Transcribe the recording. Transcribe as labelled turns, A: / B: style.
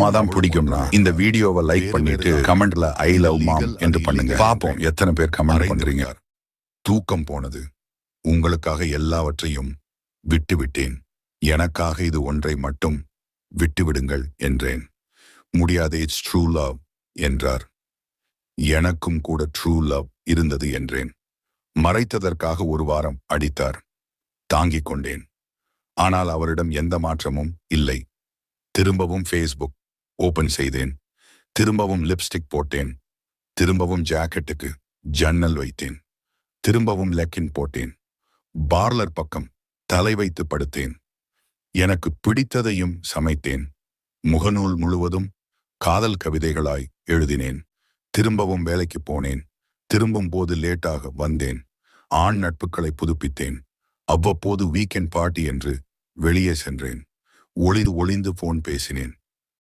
A: அம்மா தான் பிடிக்கும்னா இந்த வீடியோவை லைக் பண்ணிட்டு கமெண்ட்ல ஐ லவ் மாம் என்று பண்ணுங்க. பாப்போம் எத்தனை பேர் கமெண்ட் பண்றீங்க. தூக்கம் போனது. உங்களுக்காக எல்லாவற்றையும் விட்டு விட்டேன் எனக்காக இது ஒன்றை மட்டும் விட்டு விடுங்கள் என்றேன். முடியாது இட்ஸ் ட்ரூ லவ் என்றார். எனக்கும் கூட ட்ரூ லவ் இருந்தது என்றேன். மறைத்ததற்காக ஒரு வாரம் அடித்தார். தாங்கிக் கொண்டேன். ஆனால் அவரிடம் எந்த மாற்றமும் இல்லை. திரும்பவும் ஃபேஸ்புக் ஓபன் செய்தேன். திரும்பவும் லிப்ஸ்டிக் போட்டேன். திரும்பவும் ஜாக்கெட்டுக்கு ஜன்னல் வைத்தேன். திரும்பவும் லெக்கின் போட்டேன். பார்லர் பக்கம் தலை வைத்து படுத்தேன். எனக்கு பிடித்ததையும் சமைத்தேன். முகநூல் முழுவதும் காதல் கவிதைகளாய் எழுதினேன். திரும்பவும் வேலைக்கு போனேன். திரும்பும் போது லேட்டாக வந்தேன். ஆண் நட்புகளை புதுப்பித்தேன். அவ்வப்போது வீக்கெண்ட் பார்ட்டி என்று வெளியே சென்றேன். ஒளிந்து ஒளிந்து போன் பேசினேன்.